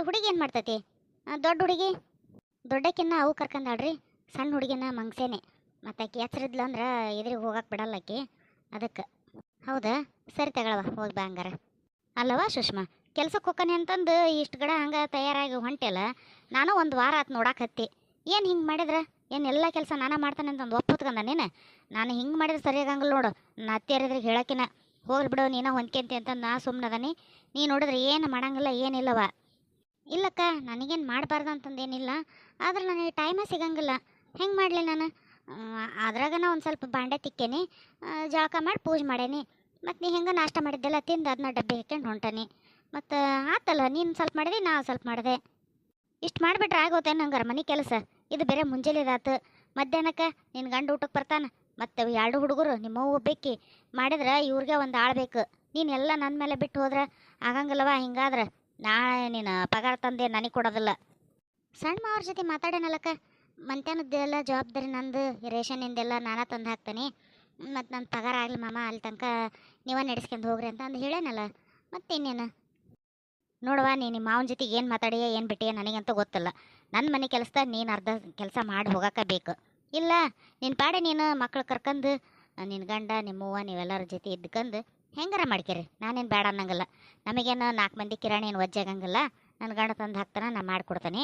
ಮತ್ತು ಹುಡುಗಿ ಏನು ಮಾಡ್ತೈತಿ? ದೊಡ್ಡ ಹುಡುಗಿ? ದೊಡ್ಡಕ್ಕಿನ್ನ ಅವು ಕರ್ಕೊಂಡಾಡ್ರಿ ಸಣ್ಣ ಹುಡುಗಿನ ಮಂಗ್ಸೇನೆ. ಮತ್ತು ಆಕಿ ಎಚ್ಚರಿದ್ಲ ಅಂದ್ರೆ ಎದುರಿಗೆ ಹೋಗಕ್ಕೆ ಬಿಡಲ್ಲ ಆಕಿ. ಅದಕ್ಕೆ. ಹೌದಾ? ಸರಿ ತಗೊಳವ ಹೋಗಿ ಬಾ ಹಂಗಾರ. ಅಲ್ಲವಾ ಸುಷ್ಮಾ ಕೆಲ್ಸಕ್ಕೆ ಹೋಗ್ತಾನೆ ಅಂತಂದು ಇಷ್ಟು ಗಡ ಹಂಗೆ ತಯಾರಾಗಿ ಹೊಂಟೆಲ್ಲ ನಾನು ಒಂದು ವಾರ ಆತು ನೋಡಕ್ಕೆ ಹತ್ತಿ. ಏನು ಹಿಂಗೆ ಮಾಡಿದ್ರೆ? ಏನು ಎಲ್ಲ ಕೆಲಸ ನಾನೇ ಮಾಡ್ತಾನೆ ಅಂತಂದು ಒಪ್ಪತ್ಕಂದ ನೀನು? ನಾನು ಹಿಂಗೆ ಮಾಡಿದ್ರೆ ಸರಿಯಾಗಂಗಿಲ್ಲ ನೋಡು ನಾ ಅತ್ತಿಯರಿದ್ರಿಗೆ ಹೇಳಕಿನ. ಹೋಗ್ಲಿ ಬಿಡು, ನೀನು ಹೊಂದ್ಕೆಂತಿ ಅಂತಂದು ನಾ ಸುಮ್ಮನದನಿ ನೀ ನೋಡಿದ್ರೆ ಏನು ಮಾಡಂಗಿಲ್ಲ ಏನಿಲ್ಲವ ಇಲ್ಲಕ್ಕ, ನನಗೇನು ಮಾಡಬಾರ್ದು ಅಂತಂದೇನಿಲ್ಲ. ಆದ್ರೆ ನನಗೆ ಟೈಮೇ ಸಿಗಂಗಿಲ್ಲ. ಹೆಂಗೆ ಮಾಡಲಿ ನಾನು? ಅದ್ರಾಗ ನಾ ಒಂದು ಸ್ವಲ್ಪ ಬಾಂಡೆ ತಿಕ್ಕೇನಿ ಜಳಕ ಮಾಡಿ ಪೂಜೆ ಮಾಡೇನಿ. ಮತ್ತು ನೀ ಹೆಂಗೆ ನಾಷ್ಟ ಮಾಡಿದ್ದೆಲ್ಲ ತಿಂದು ಅದನ್ನ ಡಬ್ಬಿ ಹಾಕ್ಕೊಂಡು ಹೊಂಟಾನಿ. ಮತ್ತು ಆತಲ್ಲ, ನೀನು ಸ್ವಲ್ಪ ಮಾಡಿದೆ ನಾ ಸ್ವಲ್ಪ ಮಾಡಿದೆ. ಇಷ್ಟು ಮಾಡಿಬಿಟ್ರೆ ಆಗೋತೆ ಹಂಗಾರೆ ಮನೆ ಕೆಲಸ? ಇದು ಬೇರೆ ಮುಂಜಾನೆದಾತು. ಮಧ್ಯಾಹ್ನಕ್ಕೆ ನಿನ್ನ ಗಂಡ ಊಟಕ್ಕೆ ಬರ್ತಾನೆ? ಮತ್ತು ಎರಡು ಹುಡುಗರು ನಿಮ್ಮವ್ವ ಬೇಕಿ ಮಾಡಿದ್ರೆ ಇವ್ರಿಗೆ ಒಂದು ಆಳ್ಬೇಕು ನೀನು ಎಲ್ಲ ನನ್ನ ಮೇಲೆ ಬಿಟ್ಟು ಹೋದ್ರೆ? ಆಗಂಗಿಲ್ಲವ ಹಿಂಗಾದ್ರೆ? ನಾಳೆ ನೀನು ಪಗಾರ ತಂದೆ ನನಗೆ ಕೊಡೋದಿಲ್ಲ. ಸಣ್ಣ ಮಾವ್ರ ಜೊತೆ ಮಾತಾಡೇನಲ್ಲಕ್ಕ ಮಧ್ಯಾಹ್ನದ್ದೆಲ್ಲ ಜವಾಬ್ದಾರಿ ನಂದು ರೇಷನಿಂದೆಲ್ಲ ನಾನೇ ತಂದು ಹಾಕ್ತೀನಿ. ಮತ್ತು ನನ್ನ ಪಗಾರ ಆಗಲಿ ಮಾಮ, ಅಲ್ಲಿ ತನಕ ನೀವೇ ನಡೆಸ್ಕೊಂಡು ಹೋಗ್ರಿ ಅಂತ ಅಂದು ಹೇಳೇನಲ್ಲ. ಮತ್ತೆ ಇನ್ನೇನು ನೋಡವ್ವ ನೀ ನಿಮ್ಮ ಮಾವನ ಜೊತೆಗೆ ಏನು ಮಾತಾಡಿಯ, ಏನು ಬಿಟ್ಟಿಯ ನನಗಂತೂ ಗೊತ್ತಿಲ್ಲ. ನನ್ನ ಮನೆ ಕೆಲಸದಾಗ ನೀನು ಅರ್ಧ ಕೆಲಸ ಮಾಡಿ ಹೋಗಕ್ಕೆ ಬೇಕು. ಇಲ್ಲ ನಿನ್ನ ಪಾಡೆ ನೀನು ಮಕ್ಳು ಕರ್ಕಂದು ನಿನ್ನ ಗಂಡ ನಿಮ್ಮವ್ವ ನೀವೆಲ್ಲರ ಜೊತೆ ಇದ್ಕಂದು ಹೆಂಗಾರ ಮಾಡ್ಕೇರಿ? ನಾನೇನು ಬೇಡ ಅನ್ನಂಗಿಲ್ಲ. ನಮಗೇನು ನಾಲ್ಕು ಮಂದಿ ಕಿರಾಣಿ ಏನು ಒಜ್ಜಾಗಂಗಿಲ್ಲ ನನ್ನ ಗಂಡ ತಂದು ಹಾಕ್ತಾನೆ, ನಾ ಮಾಡಿಕೊಡ್ತೀನಿ.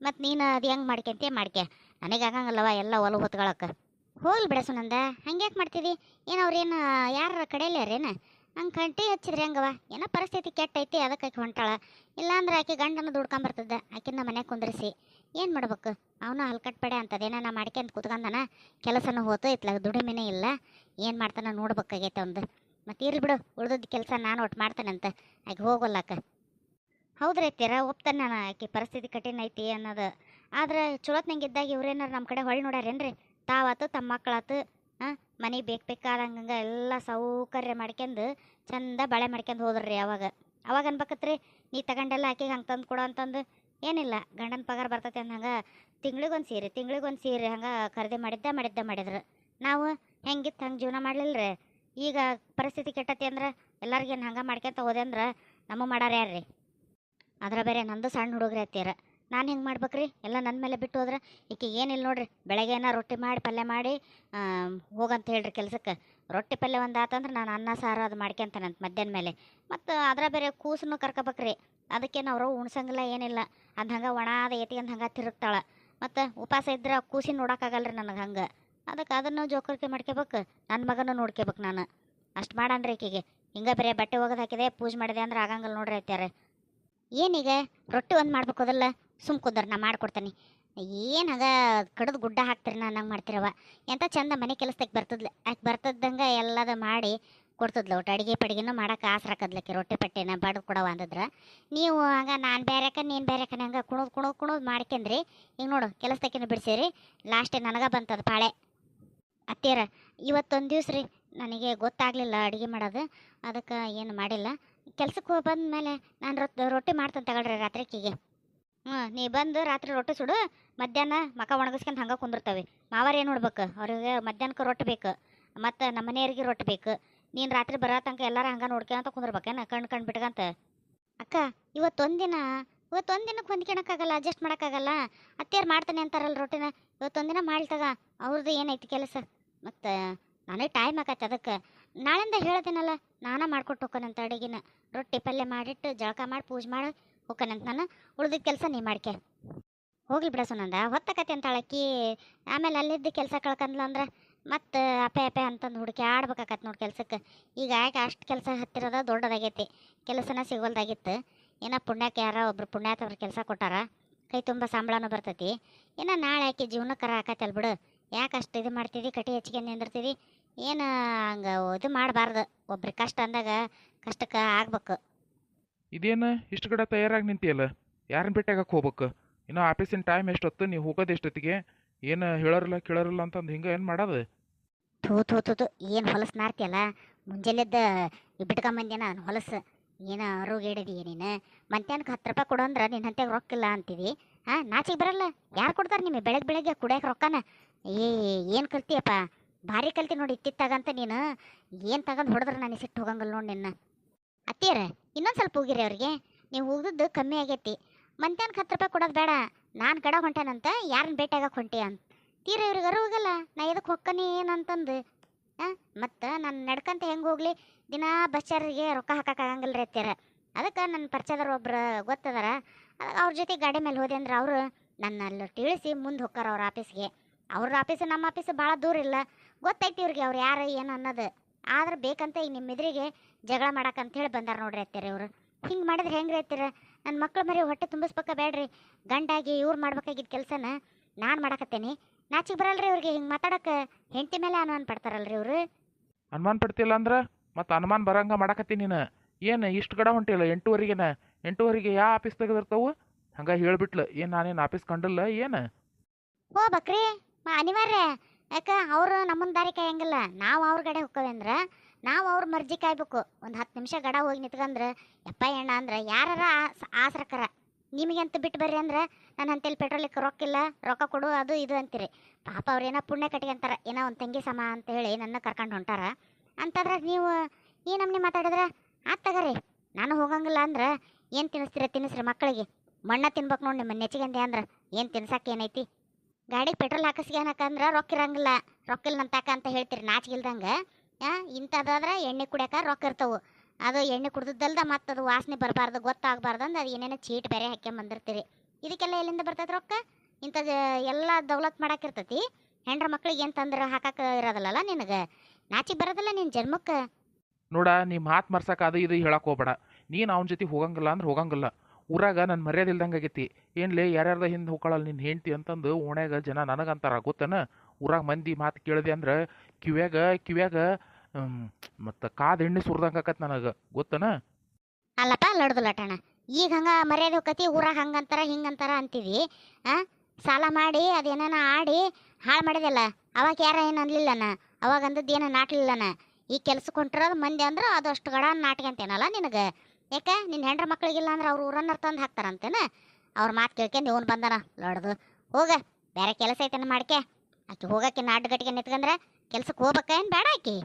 ಮತ್ತು ನೀನು ಅದು ಹೆಂಗೆ ಮಾಡ್ಕೊಂತೀಯ ಮಾಡ್ಕೆ. ನನಗೆ ಆಗಂಗಿಲ್ಲವ ಎಲ್ಲ ಒಲ ಹೊತ್ಕೊಳಕ್ಕೆ ಹೋಗ್ಲಿ ಬಿಡ ಸುನಂದ, ಹಂಗ್ಯಾಕೆ ಮಾಡ್ತೀವಿ ಏನು ಅವ್ರೇನು ಯಾರ ಕಡೆಯಲ್ಲೇರೇನು ಹಂಗೆ ಕಂಟಿ ಹಚ್ಚಿದ್ರೆ ಹೆಂಗವ ಏನೋ ಪರಿಸ್ಥಿತಿ ಕೆಟ್ಟೈತಿ ಅದಕ್ಕೆ ಆಕೆ ಹೊಂಟಾಳ. ಇಲ್ಲಾಂದ್ರೆ ಆಕೆ ಗಂಡನ ದುಡ್ಕೊಂಬರ್ತದ ಆಕಿನ ಮನೆಗೆ ಕುಂದ್ರಿಸಿ. ಏನು ಮಾಡ್ಬೇಕು? ಅವನು ಹಲ್ಕಟ್ಪಡೆ ಅಂತದೇನ ನಾ ಮಾಡ್ಕೊಂತ ಕೂತ್ಕೊಂಡನ ಕೆಲಸನೂ ಹೋತು ಇತ್ಲಾಗ ದುಡಿಮೆನೇ ಇಲ್ಲ. ಏನು ಮಾಡ್ತಾನ ನೋಡ್ಬೇಕಾಗೈತೆ ಒಂದು ಮತ್ತೆ ಇರ್ಲಿ ಬಿಡು, ಉಳ್ದದ್ದು ಕೆಲಸ ನಾನು ಒಟ್ಟು ಮಾಡ್ತಾನಂತ. ಆಕೆ ಹೋಗಲ್ಲಕ್ಕ ಹೌದ್ರಿ ತೀರ ಒಪ್ತಾನೆ ನಾನು ಆಕೆ ಪರಿಸ್ಥಿತಿ ಕಠಿಣ ಐತಿ ಅನ್ನೋದು. ಆದ್ರೆ ಚಲೋತ್ನಂಗೆ ಇದ್ದಾಗ ಇವ್ರೇನಾರು ನಮ್ಮ ಕಡೆ ಹೊಳ್ಳಿ ನೋಡ್ಯಾರೇನ್ರಿ? ತಾವಾತು ತಮ್ಮ ಮಕ್ಕಳಾತು ಹಾಂ ಮನೆಗೆ ಬೇಕು ಬೇಕಾದಂಗ ಎಲ್ಲ ಸೌಕರ್ಯ ಮಾಡ್ಕೊಂಡು ಚಂದ ಬಳೆ ಮಾಡ್ಕೊಂಡು ಹೋದ್ರಿ ಅವಾಗ. ಅವಾಗ ಅನ್ಬೇಕತ್ರಿ, ನೀ ತಗೊಂಡೆಲ್ಲ ಆಕೆಗೆ ಹಂಗೆ ತಂದು ಕೊಡು ಅಂತಂದು ಏನಿಲ್ಲ. ಗಂಡನ ಪಗಾರ ಬರ್ತೈತೆ ಅಂದಂಗೆ ತಿಂಗ್ಳಿಗೊಂದು ಸೀರೆ ತಿಂಗ್ಳಿಗೊಂದು ಸೀರೆ ಹಂಗೆ ಖರೀದಿ ಮಾಡಿದ್ದೆ ಮಾಡಿದ್ದೆ, ಮಾಡಿದ್ರು. ನಾವು ಹೆಂಗಿತ್ತು ಹಂಗೆ ಜೀವನ ಮಾಡಲಿಲ್ಲ ಈಗ ಪರಿಸ್ಥಿತಿ ಕೆಟ್ಟತಿ ಅಂದ್ರೆ ಎಲ್ಲರಿಗೇನು ಹಂಗೆ ಮಾಡ್ಕೊಂತ ಹೋದೆ ಅಂದ್ರೆ ನಮ್ಮ ಮಾಡಾರ ಯಾರ್ರಿ? ಅದ್ರ ಬೇರೆ ನಂದು ಸಣ್ಣ ಹುಡುಗ್ರಿ ಹತ್ತಿರ ನಾನು ಹೆಂಗೆ ಮಾಡ್ಬೇಕ್ರಿ? ಎಲ್ಲ ನನ್ನ ಮೇಲೆ ಬಿಟ್ಟು ಹೋದ್ರೆ ಈಕೆ ಏನಿಲ್ಲ ನೋಡ್ರಿ, ಬೆಳಗ್ಗೆನ ರೊಟ್ಟಿ ಮಾಡಿ ಪಲ್ಯ ಮಾಡಿ ಹೋಗಂತ ಹೇಳ್ರಿ ಕೆಲಸಕ್ಕೆ. ರೊಟ್ಟಿ ಪಲ್ಯ ಒಂದು ಆತಂದ್ರೆ ನಾನು ಅನ್ನ, ಸಾರು ಅದು ಮಾಡ್ಕೊಂತಾನಂತ ಮಧ್ಯಾಹ್ನ ಮೇಲೆ. ಮತ್ತು ಅದರ ಬೇರೆ ಕೂಸನ್ನು ಕರ್ಕೋಬೇಕ್ರಿ. ಅದಕ್ಕೇನು ಅವರು ಉಣ್ಸಂಗಿಲ್ಲ, ಏನಿಲ್ಲ. ಅದು ಹಂಗೆ ಒಣಾದ ಅಂತ ಹಂಗೆ ತಿರುಗ್ತಾಳೆ. ಮತ್ತು ಉಪವಾಸ ಇದ್ರೆ ಕೂಸಿನ ನೋಡೋಕ್ಕಾಗಲ್ರಿ ನನಗೆ ಹಂಗೆ. ಅದಕ್ಕೆ ಅದನ್ನು ಜೋಕರಿಕೆ ಮಾಡ್ಕೋಬೇಕು ನನ್ನ ಮಗನೂ ನೋಡ್ಕೋಬೇಕು ನಾನು. ಅಷ್ಟು ಮಾಡನ್ರಿ ಈಕೆಗೆ. ಹಿಂಗೆ ಬರೀ ಬಟ್ಟೆ ಒಗೆದು ಹಾಕಿದೆ, ಪೂಜೆ ಮಾಡಿದೆ ಅಂದ್ರೆ ಆಗಂಗಿಲ್ಲ ನೋಡ್ರಿ ಐತ್ಯಾರ ಏನೀಗ? ರೊಟ್ಟಿ ಒಂದು ಮಾಡ್ಬೇಕು ಅದಲ್ಲ ಸುಮ್ ಕುಂದರ್, ನಾ ಮಾಡ್ಕೊಡ್ತೀನಿ. ಏನು ಹಂಗ ಕಡ್ದು ಗುಡ್ಡ ಹಾಕ್ತೀರಿ ನಾನು ಹಂಗೆ ಮಾಡ್ತಿರವ? ಎಂತ ಚಂದ ಮನೆ ಕೆಲಸಕ್ಕೆ ಬರ್ತದ್ಲ ಆಕೆ ಬರ್ತದಂಗೆ ಎಲ್ಲದ ಮಾಡಿ ಕೊಡ್ತದ್ಲ ಒಟ್ಟು. ಅಡಿಗೆ ಪಡಿಗೆನೂ ಮಾಡಕ್ಕೆ ಆಸರಾಕದ್ಲಕ್ಕೆ ರೊಟ್ಟಿ ಪಟ್ಟಿನ ಬಡ್ದು ಕೊಡವ ಅಂದಿದ್ರೆ. ನೀವು ಹಂಗೆ ನಾನು ಬೇರೆಕ ನೀನು ಬೇರೆಕ ಹಂಗೆ ಕುಣೋದು ಕುಣೋದು ಕುಣೋದು ಮಾಡ್ಕೊಂಡ್ರಿ ಈಗ ನೋಡು ಕೆಲಸದಕ್ಕಿನ ಬಿಡಿಸಿರಿ ಲಾಸ್ಟಿಗೆ ನನಗೆ ಬಂತದ ಪಾಳೆ. ಅತ್ತೀರ ಇವತ್ತೊಂದು ದಿವ್ಸ ರೀ, ನನಗೆ ಗೊತ್ತಾಗಲಿಲ್ಲ ಅಡುಗೆ ಮಾಡೋದು, ಅದಕ್ಕೆ ಏನು ಮಾಡಿಲ್ಲ. ಕೆಲ್ಸಕ್ಕೆ ಹೋಗಿ ಬಂದಮೇಲೆ ನಾನು ರೊಟ್ಟಿ ರೊಟ್ಟಿ ಮಾಡ್ತೇನೆ ತಗೊಳ್ರಿ ರಾತ್ರಿಕಿಗೆ. ಹ್ಞೂ ನೀ ಬಂದು ರಾತ್ರಿ ರೊಟ್ಟಿ ಸುಡು, ಮಧ್ಯಾಹ್ನ ಮಕ ಒಣಗಿಸ್ಕೊಂಡು ಹಂಗೆ ಕುಂದಿರ್ತವೆ. ಮಾವಾರ ಏನು ನೋಡ್ಬೇಕು? ಅವ್ರಿಗೆ ಮಧ್ಯಾಹ್ನಕ್ಕೆ ರೊಟ್ಟಿ ಬೇಕು, ಮತ್ತು ನಮ್ಮ ಮನೆಯವ್ರಿಗೆ ರೊಟ್ಟಿ ಬೇಕು. ನೀನು ರಾತ್ರಿ ಬರೋ ತನಕ ಎಲ್ಲರೂ ಹಂಗೆ ನೋಡ್ಕೊಂತ ಕುಂದಿರ್ಬೇಕೇನ ಕಣ್ಣು ಕಣ್ಣು ಬಿಟ್ಕಂತ? ಅಕ್ಕ ಇವತ್ತೊಂದಿನ ಇವತ್ತೊಂದಿನಕ್ಕೆ ಹೊಂದ್ಕೊಳಕ್ಕಾಗಲ್ಲ ಅಡ್ಜಸ್ಟ್ ಮಾಡೋಕ್ಕಾಗಲ್ಲ. ಅತ್ತೆಯರು ಮಾಡ್ತಾನೆ ಅಂತಾರಲ್ಲ ರೊಟ್ಟಿನ ಇವತ್ತೊಂದಿನ ಮಾಡ್ತಾಗ ತಗ ಅವ್ರದ್ದು ಏನೈತಿ ಕೆಲಸ? ಮತ್ತು ನನಗೆ ಟೈಮ್ ಆಗತ್ತೆ ಅದಕ್ಕೆ. ನಾಳಿಂದ ಹೇಳ್ತೀನಲ್ಲ ನಾನೇ ಮಾಡ್ಕೊಟ್ಟು ಹೋಗ್ಕನಂತ ಅಡುಗೆನ. ರೊಟ್ಟಿ ಪಲ್ಯ ಮಾಡಿಟ್ಟು ಜಳಕ ಮಾಡಿ ಪೂಜೆ ಮಾಡಿ ಹೋಗ್ಕನಂತ ನಾನು ಉಳ್ದಿದ್ದ ಕೆಲಸ ನೀ ಮಾಡ್ಕೆ. ಹೋಗ್ಲಿ ಬಿಡ ಸುನಂದ, ಹೊತ್ತಕತ್ತೆ ಅಂತ ಅಳಕ್ಕಿ. ಆಮೇಲೆ ಅಲ್ಲಿದ್ದ ಕೆಲಸ ಕಳ್ಕಂದ್ಲ ಅಂದ್ರೆ ಮತ್ತು ಅಪೆ ಅಪೆ ಅಂತಂದು ಹುಡುಕಿ ನೋಡಿ ಕೆಲಸಕ್ಕೆ. ಈಗ ಯಾಕೆ ಅಷ್ಟು ಕೆಲಸ ಹತ್ತಿರದ ದೊಡ್ಡದಾಗೈತಿ. ಕೆಲಸನ ಸಿಗೋಲ್ದಾಗಿತ್ತು. ಏನೋ ಪುಣ್ಯಕ್ಕೆ ಯಾರೋ ಒಬ್ರು ಪುಣ್ಯಾತವ್ರ ಕೆಲಸ ಕೊಟ್ಟಾರ. ಕೈ ತುಂಬ ಸಂಬಳನೂ ಬರ್ತೈತಿ. ಏನೋ ನಾಳೆ ಆಕೆ ಜೀವನಕ್ಕರ ಆಕತ್ತಲ್ಲ ಬಿಡು. ಯಾಕೆ ಅಷ್ಟು ಇದು ಮಾಡ್ತಿದ್ದಿ ಕಟಿ ಹೆಚ್ಚಿಗೆ ನಿಂದಿರ್ತೀವಿ ಏನು ಹಂಗೆ ಇದು ಮಾಡಬಾರ್ದು. ಒಬ್ರಿಗೆ ಕಷ್ಟ ಅಂದಾಗ ಕಷ್ಟಕ್ಕೆ ಆಗ್ಬೇಕು. ಇದೇನು? ಇಷ್ಟು ಕಡೆ ತಯಾರಾಗಿ ನಿಂತಿಯಲ್ಲ? ಯಾರನ್ನ ಭೇಟಿಯಾಗಕ್ಕೆ ಹೋಗ್ಬೇಕು? ಇನ್ನು ಆಫೀಸಿನ ಟೈಮ್ ಎಷ್ಟೊತ್ತು? ನೀವು ಹೋಗೋದು ಎಷ್ಟೊತ್ತಿಗೆ? ಏನು ಹೇಳೋರಿಲ್ಲ ಕೇಳೋರಿಲ್ಲ ಅಂತಂದು ಹಿಂಗೆ ಏನು ಮಾಡೋದು? ಥೂ ಥೂ ಥೂ ಥೂ ಏನು ಹೊಲಸು ನಾರ್ತಿಯಲ್ಲ? ಮುಂಜಾನೆದ್ದ ಬಿಟ್ಕೊಂಬಂದೇನ ನಾನು ಹೊಲಸು. ಏನು ಅರುಗೇಡಿದಿ ನೀನು? ಮಧ್ಯಾಹ್ನಕ್ಕೆ ಹತ್ತು ರೂಪಾಯಿ ಕೊಡು ಅಂದ್ರೆ ನಿನ್ನ ಹಂತೆಗೆ ರೊಕ್ಕ ಇಲ್ಲ ಅಂತೀವಿ ಹಾಂ ನಾಚಿಗೆ ಬರಲ್ಲ. ಯಾರು ಕೊಡ್ತಾರೆ ನಿಮಗೆ? ಬೆಳಗ್ಗೆ ಬೆಳಗ್ಗೆ ಕುಡಿಯೋಕೆ ರೊಕ್ಕನ? ಏ, ಏನು ಕಲ್ತಿಯಪ್ಪ? ಭಾರಿ ಕಲ್ತಿ ನೋಡಿ ಇತ್ತಿತ್ತಾಗಂತ ನೀನು. ಏನು ತಗೊಂಡು ಹೊಡೆದ್ರೆ ನಾನು ಸಿಟ್ಟು ಹೋಗಂಗಿಲ್ಲ ನೋಡಿ ನಿನ್ನ. ಅತ್ತಿ ಅತ್ತಿಯರ, ಇನ್ನೊಂದು ಸ್ವಲ್ಪ ಹೋಗಿರಿ ಅವ್ರಿಗೆ. ನೀವು ಹೋಗಿದ್ದು ಕಮ್ಮಿ ಆಗೈತಿ. ಮಂತ್ಯಾನ್ಗೆ ಹತ್ತು ರೂಪಾಯಿ ಕೊಡೋದು ಬೇಡ. ನಾನು ಗಡ ಹೊಂಟೇನಂತ ಯಾರನ್ನ ಭೇಟಿಯಾಗಕ್ಕೆ ಹೊಂಟಿ ಅಂತ. ತೀರ ಇವ್ರಿಗೆ ಅರು ಹೋಗಲ್ಲ ನಾ ಎದಕ್ಕೆ ಹೊಕ್ಕನಿ ಏನಂತಂದು. ಹಾಂ ಮತ್ತು ನಾನು ನಡ್ಕಂತ ಹೆಂಗೆ ಹೋಗ್ಲಿ? ದಿನಾ ಬಸ್ ಚಾರ್ಜ್ಗೆ ರೊಕ್ಕ ಹಾಕಕ್ಕಾಗಂಗಿಲ್ಲ ರೀ ಅತ್ತೀರ ಅದಕ್ಕೆ ನನ್ನ ಪರಿಚಯದವ್ರು ಒಬ್ರು ಗೊತ್ತದಾರ. ಅವ್ರ ಜೊತೆ ಗಾಡಿ ಮೇಲೆ ಹೋದೆ ಅಂದ್ರೆ ಅವರು ನನ್ನ ಅಲ್ಲಿ ತಿಳಿಸಿ ಮುಂದೆ ಹೊಕ್ಕಾರ ಅವ್ರ ಆಫೀಸ್ಗೆ ಅವ್ರ ಆಫೀಸ್ ನಮ್ಮ ಆಫೀಸ್ ಭಾಳ ದೂರ ಇಲ್ಲ. ಗೊತ್ತೈತಿ ಇವ್ರಿಗೆ ಅವ್ರು ಯಾರು ಏನು ಅನ್ನೋದು. ಆದ್ರೆ ಬೇಕಂತ ಈ ನಿಮ್ಮ ಎದುರಿಗೆ ಜಗಳ ಮಾಡಕ್ಕಂತ ಹೇಳಿ ಬಂದಾರ ನೋಡ್ರಿ ಅತ್ತೀರಿ ಇವರು ಹಿಂಗೆ ಮಾಡಿದ್ರೆ ಹೆಂಗೆ ಅತ್ತೀರ? ನನ್ನ ಮಕ್ಳು ಮರಿ ಹೊಟ್ಟೆ ತುಂಬಿಸ್ಬೇಕ ಬೇಡ್ರಿ. ಗಂಡಾಗಿ ಇವ್ರು ಮಾಡ್ಬೇಕಾಗಿದ್ದ ಕೆಲಸನ ನಾನು ಮಾಡಕತ್ತೇನೆ. ನಾಚಿಗೆ ಬರಲ್ರಿ ಇವ್ರಿಗೆ ಹಿಂಗೆ ಮಾತಾಡಕ್ಕೆ ಹೆಂಡತಿ ಮೇಲೆ ಅನುಮಾನ ಪಡ್ತಾರಲ್ರಿ ಇವರು. ಅನುಮಾನ ಪಡ್ತಿಲ್ಲ ಅಂದ್ರೆ ಮತ್ತು ಅನುಮಾನ ಬರಂಗ ಮಾಡಕತ್ತೀನಿ ನೀನು. ಏನು ಇಷ್ಟು ಗಡ ಹೊಂಟಿಲ್ಲ ಎಂಟೂವರೆಗೆನ. ಎಂಟೂವರೆಗೆ ಯಾವ ಆಫೀಸ್ ತೆಗೆದಿರ್ತಾವು? ಹಂಗೆ ಹೇಳ್ಬಿಟ್ಲು ಏನು ನಾನೇನು ಆಫೀಸ್ ಕಂಡಿಲ್ಲ ಏನು? ಹೋಗ್ಬೇಕ್ರಿ. ಅನಿವಾರ್ಯ. ಯಾಕ, ಅವರು ನಮ್ಮನ್ನ ದಾರಿ ಕಾಯಂಗಿಲ್ಲ. ನಾವು ಅವ್ರ ಕಡೆ ಹೋಕ್ಕವೆ ಅಂದ್ರೆ, ನಾವು ಅವ್ರ ಮರ್ಜಿ ಕಾಯ್ಬೇಕು. ಒಂದು ಹತ್ತು ನಿಮಿಷ ಗಡ ಹೋಗಿ ನಿಂತ್ಕಂದ್ರೆ, ಯಪ್ಪ ಎಣ್ಣ ಅಂದ್ರೆ, ಯಾರಾರ ಆಸ್- ನಿಮಗೆ ಅಂತ ಬಿಟ್ಟು ಬರ್ರಿ ಅಂದ್ರೆ ನನ್ನ ಅಂತೇಳಿ ರೊಕ್ಕ ಇಲ್ಲ, ರೊಕ್ಕ ಕೊಡು, ಅದು ಇದು ಅಂತೀರಿ. ಪಾಪ ಅವ್ರೇನೋ ಪುಣ್ಯ ಕಟ್ಕೊಂತಾರ ಏನೋ ಒಂದು ತಂಗಿ ಸಮ ಅಂತ ಹೇಳಿ ನನ್ನ ಕರ್ಕೊಂಡು ಹೊಂಟಾರ. ಅಂತಂದ್ರೆ ನೀವು ಈ ನಮ್ಮನೆ ಮಾತಾಡಿದ್ರೆ? ಆತ್ ತಗರಿ. ನಾನು ಹೋಗಂಗಿಲ್ಲ ಅಂದ್ರೆ, ಏನು ತಿನ್ನಿಸ್ತೀರ, ತಿನ್ನಿಸ್ರಿ ಮಕ್ಕಳಿಗೆ. ಮಣ್ಣ ತಿನ್ಬೇಕು ನೋಡಿ ನಿಮ್ಮ ನೆಚ್ಚಿಗಂದೆ ಅಂದ್ರೆ, ಏನು ತಿನ್ಸಕ್ಕೆ ಏನೈತಿ? ಗಾಡಿಗೆ ಪೆಟ್ರೋಲ್ ಹಾಕಿಸ್ಕೇನಕಂದ್ರ ರೊಕ್ಕ ಇರಂಗಿಲ್ಲ. ರೊಕ್ಕ ಇಲ್ಲ ನಂತಾಕ ಅಂತ ಹೇಳ್ತೀರಿ ನಾಚಿಗಿಲ್ದಂಗೆ ಇಂಥದ್ದಾದ್ರೆ ಎಣ್ಣೆ ಕುಡಿಯಾಕ ರೊಕ್ಕ ಇರ್ತವೆ. ಅದು ಎಣ್ಣೆ ಕುಡ್ದದ್ದಲ್ದ ಮತ್ತು ಅದು ವಾಸನೆ ಬರಬಾರ್ದು, ಗೊತ್ತಾಗಬಾರ್ದು ಅಂದ್ರೆ ಅದು ಏನೇನೋ ಚೀಟ್ ಬೇರೆ ಹಾಕ್ಯಂಬಂದಿರ್ತೀರಿ ಇದಕ್ಕೆಲ್ಲ ಎಲ್ಲಿಂದ ಬರ್ತೈತೆ ರೊಕ್ಕ? ಇಂಥದ್ದು ಎಲ್ಲ ದೌಲತ್ ಮಾಡಾಕಿರ್ತೈತಿ ಹೆಂಡ್ರ ಮಕ್ಳಿಗೆ ಏನು ತಂದ್ರೆ ಹಾಕಕ್ಕೆ ಇರೋದಲ್ಲ ನಿನಗೆ? ನಾಚಿಗೆ ಬರೋದಿಲ್ಲ ನಿನ್ನ ಜನ್ಮಕ್ಕೆ? ನೋಡ, ನೀ ಮಾತು ಮರ್ಸಕ್ಕೆ ಅದು ಇದು ಹೇಳಕ್ಕೆ ಹೋಗ್ಬೇಡ. ನೀನು ಅವನ ಜೊತೆ ಹೋಗಂಗಿಲ್ಲ ಅಂದ್ರೆ ಹೋಗಂಗಿಲ್ಲ. ಊರಾಗ ನನ್ನ ಮರ್ಯಾದೆ ಇಲ್ದಂಗೆ ಆಗೈತಿ. ಏನ್ಲೇ ಯಾರ್ಯಾರ್ದ ಹಿಂದೆ ಹೋಗ್ಕೊಳ್ಳಲ್ಲ ನಿನ್ನ ಹೆಂಡ್ತಿ ಅಂತಂದು ಓಣ್ಯಾಗ ಜನ ನನಗಂತಾರ ಗೊತ್ತನ? ಊರಾಗ ಮಂದಿ ಮಾತು ಕೇಳಿದೆ ಅಂದ್ರೆ ಕಿವ್ಯಾಗ ಕಿವ್ಯಾಗ ಮತ್ತು ಕಾದ ಎಣ್ಣೆ ಸುರ್ದಂಗೆ ಆಕತ್ ನನಗೆ. ಗೊತ್ತನ? ಅಲ್ಲಪ್ಪ, ಲಡ್ದು ಲಟಣ ಈಗ ಹಂಗ ಮರ್ಯಾದೆ ಹೋಗತಿ ಊರಾಗ ಹಂಗಂತಾರ, ಹಿಂಗಂತಾರ ಅಂತೀವಿ ಆ? ಸಾಲ ಮಾಡಿ ಅದೇನ ಆಡಿ, ಹಾಳು ಮಾಡಿದೆಲ್ಲ. ಅವಾಗ ಯಾರ ಏನು ಅನ್ಲಿಲ್ಲನ? ಅವಾಗ ಅಂದದ್ದು ಏನು ನಾಟ್ಲಿಲ್ಲನ? ಈ ಕೆಲ್ಸಕ್ಕೆ ಹೊಂಟಿರೋದು ಮಂದಿ ಅಂದ್ರೆ ಅದು ಅಷ್ಟು ಗಡ ನಾಟ್ಕಂತೇನಲ್ಲ ನಿನಗೆ? ಯಾಕೆ ನಿನ್ನ ಹೆಂಡ್ರ ಮಕ್ಳಿಗಿಲ್ಲ ಅಂದ್ರೆ ಅವ್ರು ಊರನ್ನ ತಂದು ಹಾಕ್ತಾರಂತೇನ? ಅವ್ರ ಮಾತು ಕೇಳ್ಕೊಂಡು ಇವನು ಬಂದಾನ. ಲಡ್ದು, ಹೋಗ. ಬೇರೆ ಕೆಲಸ ಐತೇನು ಮಾಡ್ಕೆ. ಆಕೆ ಹೋಗಕ್ಕೆ ನಾಡ್ ಗಟ್ಟಿಗೆ ನಿಂತ್ಕಂದ್ರೆ ಕೆಲ್ಸಕ್ಕೆ ಹೋಗ್ಬೇಕ ಏನು ಬೇಡ ಆಕಿ?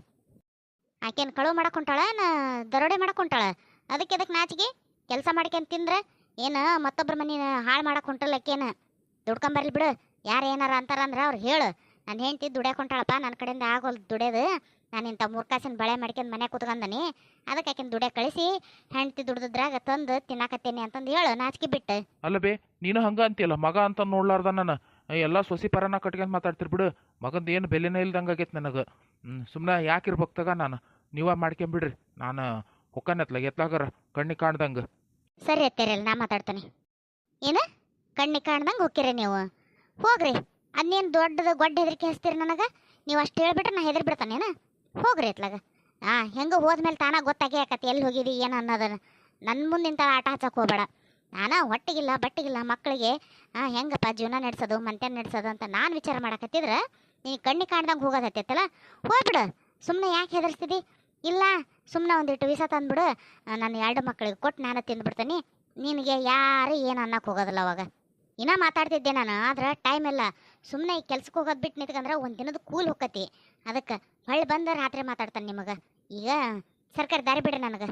ಆಕೇನು ಕಳುವು ಮಾಡಕ್ ಹೊಂಟಾಳ ನಾ ದರೋಡೆ ಮಾಡಕ್ ಹೊಂಟಾಳ ಅದಕ್ಕೆ ಅದಕ್ಕೆ ನಾಚಿಗೆ ಕೆಲಸ ಮಾಡ್ಕೊಂಡು ತಿಂದ್ರೆ ಏನು ಮತ್ತೊಬ್ಬರ ಮನೆ ಹಾಳು ಮಾಡಕ್ ಹೊಂಟಲ್ಲ ಆಕೇನ ದುಡ್ಕೊಂಬರ್ಲಿ ಬಿಡು. ಯಾರು ಏನಾರ ಅಂತಾರಂದ್ರೆ ಅವ್ರು ಹೇಳು. ನನ್ನ ಹೆಂಡ್ತಿ ದುಡ್ಯಾಕೊಂಟಾಳಪ್ಪ ನನ್ನ ಕಡೆಯಿಂದ ಆಗೋಲ್ ದುಡ್ಯೋದು. ನಾನು ಇಂಥ ಮೂರ್ಕಾಸಿನ ಬಳೆ ಮಾಡ್ಕೊಂಡು ಮನೆ ಕೂತ್ಕೊಂಡನಿ. ಅದಕ್ಕೆ ಆಕಿನ ದುಡೆ ಕಳಿಸಿ ಹೆಂಡತಿ ದುಡ್ದಿದ್ರಾಗ ತಂದು ತಿನ್ನಾಕತ್ತೇನೆ ಅಂತಂದು ಹೇಳು ನಾಚಿಕೆ ಬಿಟ್ಟು. ಅಲ್ಲ ಬೇ ನೀನು ಹಂಗ ಅಂತೀಯಲ್ಲ ಮಗ ಅಂತ ನೋಡ್ಲಾರ್ದ ನಾನು. ಎಲ್ಲ ಸೊಸಿ ಪರನ ಕಟ್ಕೊಂಡು ಮಾತಾಡ್ತಿರ್ ಬಿಡು. ಮಗಂದು ಏನು ಬೆಲೆನೇ ಇಲ್ದಂಗೆ ಆಗೈತೆ ನನಗೆ. ಸುಮ್ಮನೆ ಯಾಕೆ ಇರ್ಬೇಕು ತಗ ನಾನು? ನೀವ ಮಾಡ್ಕೊಂಬಿಡ್ರಿ ನಾನು ಹೊಕ್ಕನೆತ್ಲ ಎತ್ಲಾಗಾರ ಕಣ್ಣಿ ಕಾಣ್ದಂಗೆ. ಸರಿ ಅತ್ತೇರಲ್ಲ ನಾ ಮಾತಾಡ್ತೇನೆ. ಏನು? ಕಣ್ಣಿ ಕಾಣ್ದಂಗೆ ಹೋಗ್ತೀರಿ ನೀವು. ಹೋಗ್ರಿ. ಅದೇನು ದೊಡ್ಡದು ಗೊಡ್ಡ ಹೆದರಿಕೆ ಹಚ್ತೀರಿ ನನಗೆ? ನೀವು ಅಷ್ಟು ಹೇಳ್ಬಿಟ್ರೆ ನಾ ಹೆದರಿ ಬಿಡ್ತಾನೇನ ಹೋಗ್ರಿ ಇತ್ಲಾಗ ಹಾಂ ಹೆಂಗೆ ಹೋದ್ಮೇಲೆ ತಾನ ಗೊತ್ತಾಗೇ ಆಕತಿ ಎಲ್ಲಿ ಹೋಗಿದಿ, ಏನು ಅನ್ನೋದನ್ನ. ನನ್ನ ಮುಂದಿಂತ ಆಟ ಹಚ್ಚಕ್ಕೆ ಹೋಗ್ಬೇಡ. ನಾನು ಹೊಟ್ಟಿಗಿಲ್ಲ, ಬಟ್ಟಿಗಿಲ್ಲ ಮಕ್ಕಳಿಗೆ ಹೆಂಗಪ್ಪ ಜೀವನ ನಡೆಸೋದು, ಮಂತ್ಯಾನ ನಡೆಸೋದು ಅಂತ ನಾನು ವಿಚಾರ ಮಾಡಕತ್ತಿದ್ರೆ, ನೀ ಕಣ್ಣಿ ಕಾಣ್ದಂಗೆ ಹೋಗೋದತ್ತೈತಲ್ಲ ಹೋಗ್ಬಿಡು. ಸುಮ್ಮನೆ ಯಾಕೆ ಹೆದರ್ಸ್ತಿದಿ? ಇಲ್ಲ ಸುಮ್ಮನೆ ಒಂದಿಟ್ಟು ವಿಸ ತಂದ್ಬಿಡು. ನಾನು ಎರಡು ಮಕ್ಕಳಿಗೆ ಕೊಟ್ಟು ನಾನು ತಿಂದ್ಬಿಡ್ತೀನಿ. ನಿನಗೆ ಯಾರು ಏನು ಅನ್ನಕ್ಕೆ ಹೋಗೋದಿಲ್ಲ ಅವಾಗ. ಇನ್ನ ಮಾತಾಡ್ತಿದ್ದೆ ನಾನು, ಆದ್ರೆ ಟೈಮ್ ಇಲ್ಲ. ಸುಮ್ಮನೆ ಈ ಕೆಲ್ಸಕ್ಕೆ ಹೋಗೋದು ಬಿಟ್ಟು ನಿಂತ್ಕಂದ್ರೆ ಒಂದು ದಿನದ ಕೂಲ್ ಹೋಗತಿ ಅದಕ್ಕೆ ಹೊಳ್ಳಿ ಬಂದು ರಾತ್ರಿ ಮಾತಾಡ್ತಾನೆ ನಿಮಗೆ. ಈಗ ಸರ್ಕಾರ ದಾರಿ ಬಿಡ್ರಿ ನನಗೆ.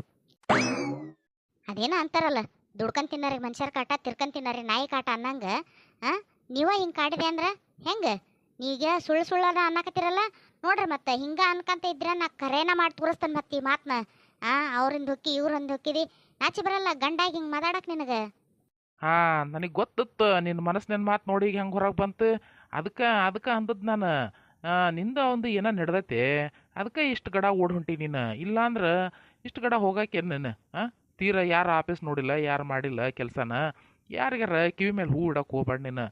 ಅದೇನೋ ಅಂತಾರಲ್ಲ, ದುಡ್ಕೊಂಡ್ ತಿನ್ನಾರಿ ಮನುಷ್ಯರ ಕಾಟ, ತಿರ್ಕೊಂಡ್ ತಿನ್ನಾರಿ ನಾಯಿ ಕಾಟ ಅನ್ನಂಗೆ ಹಾಂ ನೀವ ಹಿಂಗೆ ಕಾಡಿದೆ ಅಂದ್ರೆ ಹೆಂಗೆ? ಈಗ ಸುಳ್ಳು ಸುಳ್ಳದ ಅನ್ನಕತ್ತಿರಲ್ಲ? ನೋಡ್ರಿ ಮತ್ತೆ ಹಿಂಗ ಅನ್ಕಂತ ಇದ್ರೆ ನಾ ಕರೇನ ಮಾಡಿ ತೋರಿಸ್ತಾನೆ ಮತ್ತೆ ಈ ಮಾತನ್ನ ಆ, ಅವ್ರಿಂದ ಹೊಕ್ಕಿ, ಇವ್ರಿಂದ ಹೊಕ್ಕಿದಿ. ನಾಚಿ ಬರಲ್ಲ, ಗಂಡಾಗಿ ಹಿಂಗೆ ಮಾತಾಡಕ್ ನಿನಗೆ. ಹಾಂ, ನನಗೆ ಗೊತ್ತಿತ್ತು ನಿನ್ನ ಮನಸ್ಸಿನ ಮಾತು ನೋಡಿ ಈಗ ಹೆಂಗೆ ಹೊರಗೆ ಬಂತು. ಅದಕ್ಕೆ ಅದಕ್ಕೆ ಅಂದದ್ದು ನಾನು. ನಿಂದ ಒಂದು ಏನೋ ನಡೆದೈತೆ? ಅದಕ್ಕೆ ಇಷ್ಟು ಗಡ ಓಡ್ ಹೊಂಟಿ ನೀನು. ಇಲ್ಲಾಂದ್ರೆ ಇಷ್ಟು ಗಡ ಹೋಗಕ್ಕೆ ನೀನು? ಹಾಂ ತೀರ ಯಾರು ಆಫೀಸ್ ನೋಡಿಲ್ಲ, ಯಾರು ಮಾಡಿಲ್ಲ ಕೆಲಸನ? ಯಾರಿಗಾರ ಕಿವಿ ಮೇಲೆ ಹೂ ಇಡಕ್ಕೆ ಹೋಗ್ಬೇಡ ನೀನು.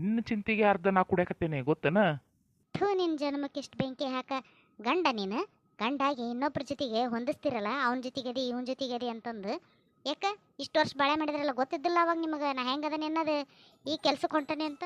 ನಿನ್ನ ಚಿಂತೆಗೆ ಅರ್ಧ ನಾ ಕುಡಿಯಕತ್ತೇನೆ, ಗೊತ್ತೇನ? ನಿನ್ನ ಜನ್ಮಕ್ಕೆ ಎಷ್ಟು ಬೆಂಕಿ ಹಾಕ ಗಂಡ ನೀನು. ಗಂಡಾಗಿ ಇನ್ನೊಬ್ಬರ ಜೊತೆಗೆ ಹೊಂದಿಸ್ತಿರಲ್ಲ, ಅವನ ಜೊತೆಗದಿ, ಇವನ ಜೊತೆಗದಿ ಅಂತಂದು. ಯಾಕೆ? ಇಷ್ಟು ವರ್ಷ ಬಾಳೆ ಮಾಡಿದ್ರಲ್ಲ, ಗೊತ್ತಿದ್ದಿಲ್ಲ ಅವಾಗ ನಿಮಗೆ. ನಾ ಹೆಂಗದ ಅನ್ನೋದು ಈ ಕೆಲ್ಸಕ್ಕೆ ಹೊಂಟನೆ ಅಂತ?